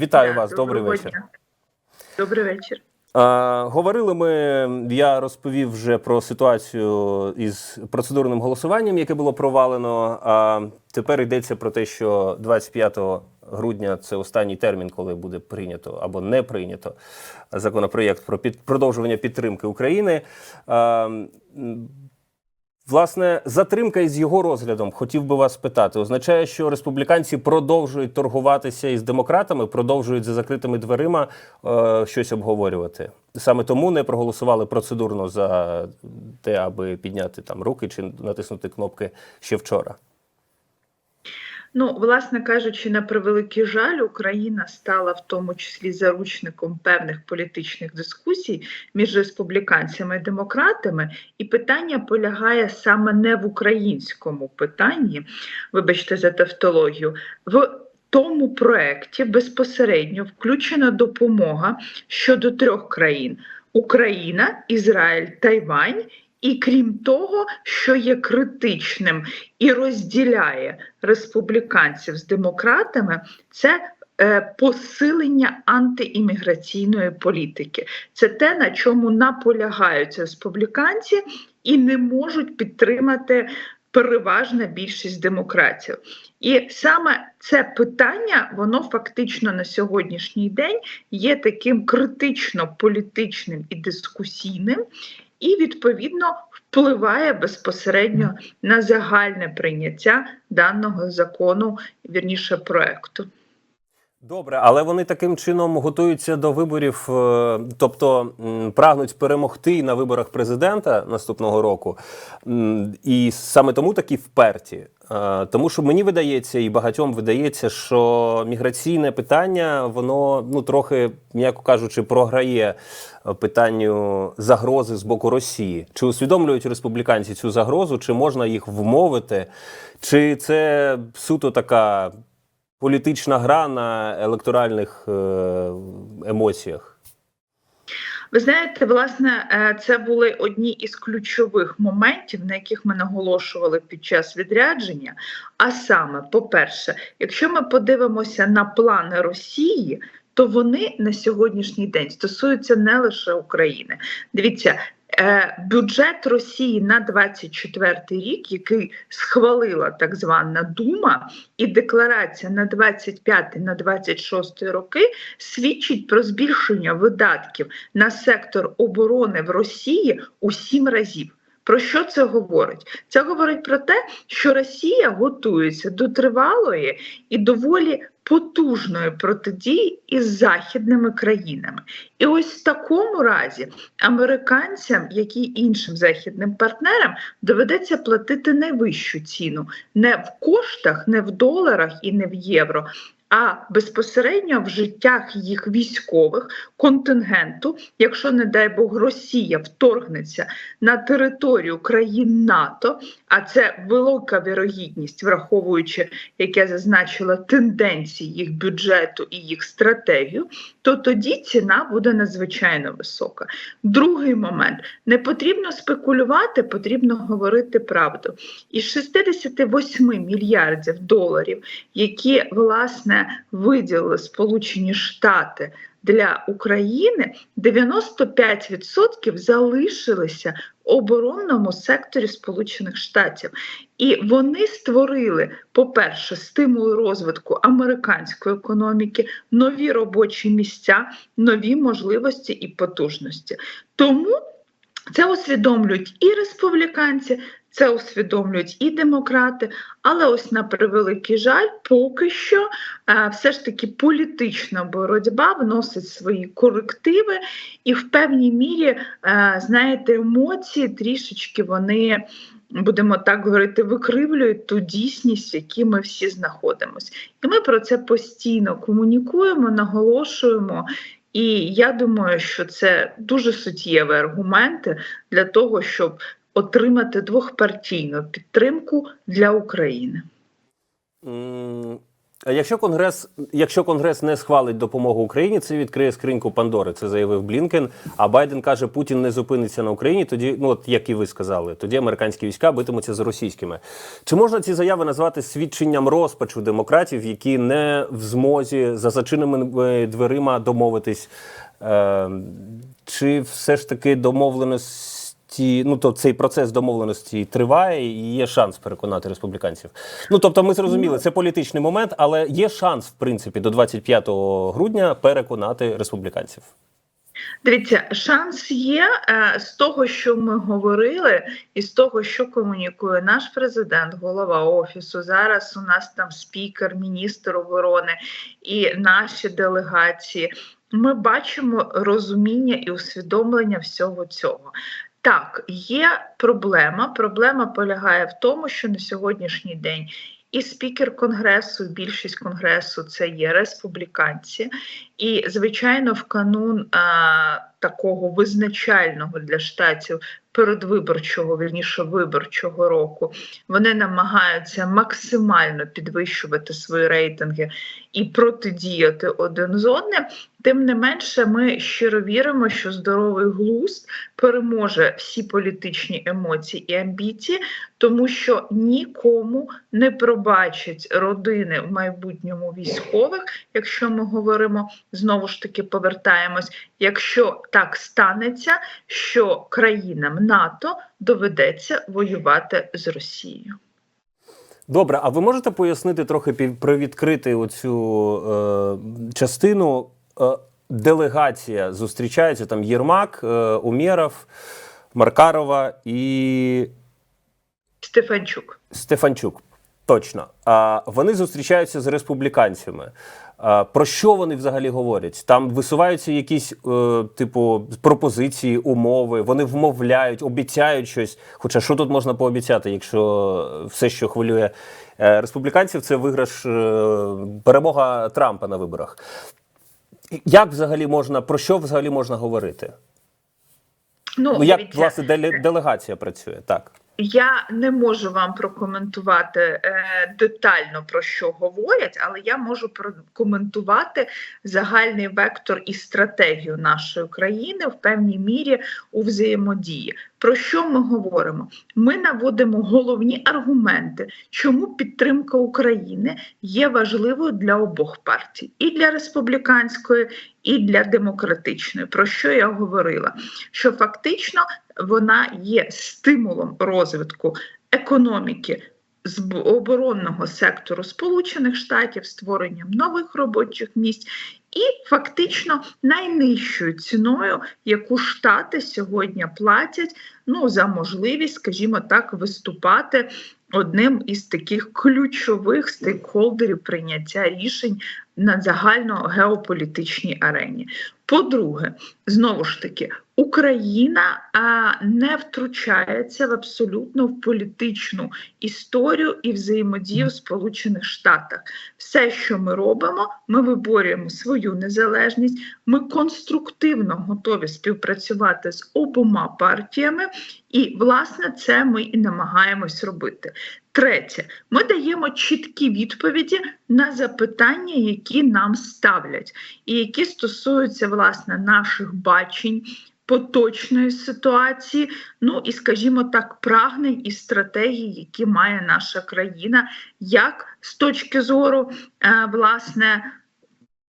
Вітаю вас, добрий вечір. Добрий вечір. А, говорили ми, я розповів вже про ситуацію із процедурним голосуванням, яке було провалено. А тепер йдеться про те, що 25 грудня це останній термін, коли буде прийнято або не прийнято законопроєкт про під, продовжування підтримки України. А, Власне, затримка із його розглядом хотів би вас питати. Означає, що республіканці продовжують торгуватися із демократами, продовжують за закритими дверима е, щось обговорювати. Саме тому не проголосували процедурно за те, аби підняти там руки чи натиснути кнопки ще вчора. Ну, власне кажучи, на превеликий жаль, Україна стала в тому числі заручником певних політичних дискусій між республіканцями і демократами, і питання полягає саме не в українському питанні, вибачте за тавтологію, в тому проекті безпосередньо включена допомога щодо трьох країн: Україна, Ізраїль, Тайвань. І крім того, що є критичним і розділяє республіканців з демократами, це е, посилення антиімміграційної політики. Це те, на чому наполягають республіканці і не можуть підтримати переважна більшість демократів. І саме це питання, воно фактично на сьогоднішній день є таким критично політичним і дискусійним і відповідно впливає безпосередньо на загальне прийняття даного закону, вірніше проекту. Добре, але вони таким чином готуються до виборів, е, тобто прагнуть перемогти на виборах президента наступного року. І саме тому такі вперті. Е, Тому що мені видається, і багатьом видається, що міграційне питання, воно ну трохи, м'яко кажучи, програє питанню загрози з боку Росії. Чи усвідомлюють республіканці цю загрозу, чи можна їх вмовити, чи це суто така політична гра на електоральних е, емоціях. Ви знаєте, власне, е, це були одні із ключових моментів, на яких ми наголошували під час відрядження. А саме, по-перше, якщо ми подивимося на плани Росії, то вони на сьогоднішній день стосуються не лише України. Дивіться. Е, Бюджет Росії на 24 рік, який схвалила так звана Дума, і декларація на 25 на 26 роки свідчить про збільшення видатків на сектор оборони в Росії у сім разів. Про що це говорить? Це говорить про те, що Росія готується до тривалої і доволі потужної протидії із західними країнами. І ось в такому разі американцям, як і іншим західним партнерам, доведеться платити найвищу ціну не в коштах, не в доларах і не в євро, а безпосередньо в життях їх військових контингенту, якщо, не дай Бог, Росія вторгнеться на територію країн НАТО, а це велика вірогідність, враховуючи, як я зазначила, тенденції їх бюджету і їх стратегію, то тоді ціна буде надзвичайно висока. Другий момент не потрібно спекулювати, потрібно говорити правду. Із 68 мільярдів доларів, які власне виділили Сполучені Штати для України, 95% залишилися в оборонному секторі Сполучених Штатів. І вони створили, по-перше, стимул розвитку американської економіки, нові робочі місця, нові можливості і потужності. Тому це усвідомлюють і республіканці, це усвідомлюють і демократи, але ось на превеликий жаль, поки що е, все ж таки політична боротьба вносить свої корективи, і в певній мірі, е, знаєте, емоції трішечки вони. Будемо так говорити, викривлюють ту дійсність, в якій ми всі знаходимося. І ми про це постійно комунікуємо, наголошуємо. І я думаю, що це дуже суттєві аргументи для того, щоб отримати двохпартійну підтримку для України. А Якщо конгрес, якщо конгрес не схвалить допомогу Україні, це відкриє скриньку Пандори. Це заявив Блінкен. А Байден каже, Путін не зупиниться на Україні. Тоді, ну от як і ви сказали, тоді американські війська битимуться з російськими. Чи можна ці заяви назвати свідченням розпачу демократів, які не в змозі за зачиненими дверима домовитись? Е, чи все ж таки домовленості, ну то цей процес домовленості триває і є шанс переконати республіканців? Ну тобто, ми зрозуміли, це політичний момент, але є шанс, в принципі, до 25 грудня переконати республіканців. Дивіться, шанс є е, з того, що ми говорили, і з того, що комунікує наш президент, голова офісу. Зараз у нас там спікер, міністр оборони і наші делегації. Ми бачимо розуміння і усвідомлення всього цього. Так, є проблема. Проблема полягає в тому, що на сьогоднішній день і спікер конгресу, і більшість конгресу це є республіканці, і звичайно, в канун а, такого визначального для штатів передвиборчого, вірніше виборчого року, вони намагаються максимально підвищувати свої рейтинги і протидіяти один з одним. Тим не менше, ми щиро віримо, що здоровий глузд переможе всі політичні емоції і амбіції, тому що нікому не пробачать родини в майбутньому військових, якщо ми говоримо знову ж таки повертаємось, якщо так станеться, що країнам НАТО доведеться воювати з Росією. Добре, а ви можете пояснити трохи привідкрити оцю е, частину? Е, делегація зустрічається там Єрмак, е, Умєров, Маркарова і Стефанчук. Стефанчук. Точно. А вони зустрічаються з республіканцями. А, про що вони взагалі говорять? Там висуваються якісь, е, типу, пропозиції, умови, вони вмовляють, обіцяють щось. Хоча що тут можна пообіцяти, якщо все, що хвилює е, республіканців, це виграш е, перемога Трампа на виборах. Як взагалі можна, про що взагалі можна говорити? Ну, як, дивіться, власне, делегація працює? Так. Я не можу вам прокоментувати е, детально про що говорять, але я можу прокоментувати загальний вектор і стратегію нашої країни в певній мірі у взаємодії. Про що ми говоримо? Ми наводимо головні аргументи, чому підтримка України є важливою для обох партій, і для республіканської, і для демократичної. Про що я говорила? Що фактично вона є стимулом розвитку економіки з оборонного сектору Сполучених Штатів, створенням нових робочих місць. І фактично найнижчою ціною, яку штати сьогодні платять ну, за можливість, скажімо так, виступати одним із таких ключових стейкхолдерів прийняття рішень на загальногеополітичній арені. По-друге, знову ж таки, Україна а, не втручається в абсолютно в політичну історію і взаємодію в Сполучених Штатах. Все, що ми робимо, ми виборюємо свою незалежність. Ми конструктивно готові співпрацювати з обома партіями, і власне це ми і намагаємось робити. Третє, ми даємо чіткі відповіді на запитання, які нам ставлять, і які стосуються власне наших бачень. Поточної ситуації, ну і скажімо так, прагнень і стратегій, які має наша країна, як з точки зору е, власне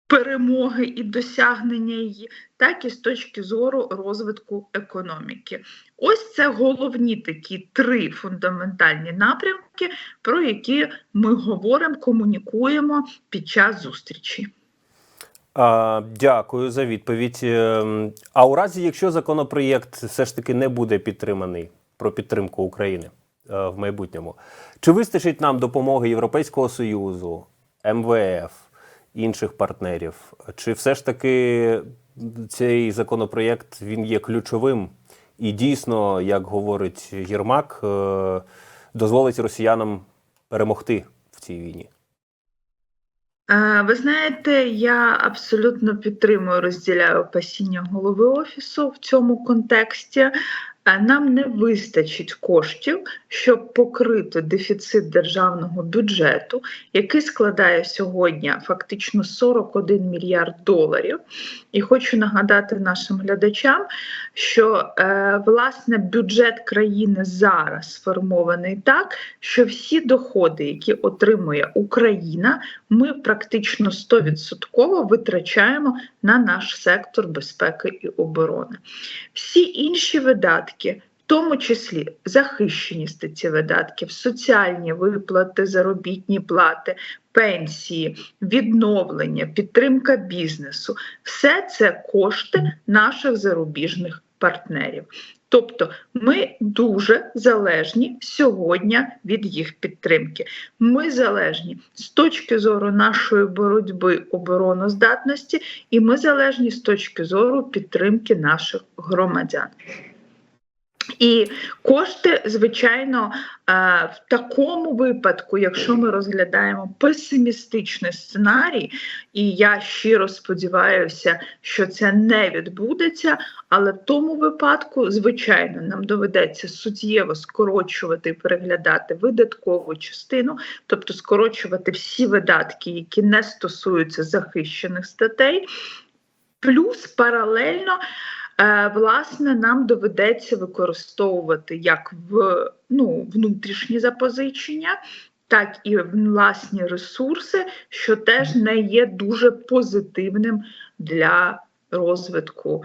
перемоги і досягнення її, так і з точки зору розвитку економіки. Ось це головні такі три фундаментальні напрямки, про які ми говоримо, комунікуємо під час зустрічі. Дякую за відповідь. Ем, А у разі, якщо законопроєкт все ж таки не буде підтриманий про підтримку України е, в майбутньому, чи вистачить нам допомоги Європейського Союзу, МВФ, інших партнерів? Чи все ж таки цей законопроєкт він є ключовим і дійсно, як говорить Єрмак, е, дозволить росіянам перемогти в цій війні? Ви знаєте, я абсолютно підтримую, розділяю опасіння голови офісу в цьому контексті. Нам не вистачить коштів, щоб покрити дефіцит державного бюджету, який складає сьогодні фактично 41 мільярд доларів. І хочу нагадати нашим глядачам, що е, власне бюджет країни зараз сформований так, що всі доходи, які отримує Україна, ми практично 100% витрачаємо на наш сектор безпеки і оборони. Всі інші видатки. В тому числі захищеність ці видатків, соціальні виплати, заробітні плати, пенсії, відновлення, підтримка бізнесу все це кошти наших зарубіжних партнерів. Тобто ми дуже залежні сьогодні від їх підтримки. Ми залежні з точки зору нашої боротьби обороноздатності, і ми залежні з точки зору підтримки наших громадян. І кошти, звичайно, е, в такому випадку, якщо ми розглядаємо песимістичний сценарій, і я щиро сподіваюся, що це не відбудеться, але в тому випадку, звичайно, нам доведеться суттєво скорочувати і переглядати видаткову частину, тобто скорочувати всі видатки, які не стосуються захищених статей, плюс паралельно. Е, Власне, нам доведеться використовувати як в ну, внутрішні запозичення, так і власні ресурси, що теж не є дуже позитивним для розвитку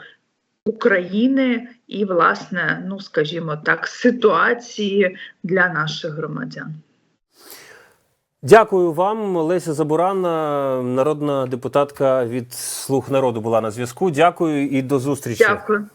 України і, власне, ну скажімо так, ситуації для наших громадян. Дякую вам, Леся Забурана, народна депутатка від Слуг народу була на зв'язку. Дякую і до зустрічі. Дякую.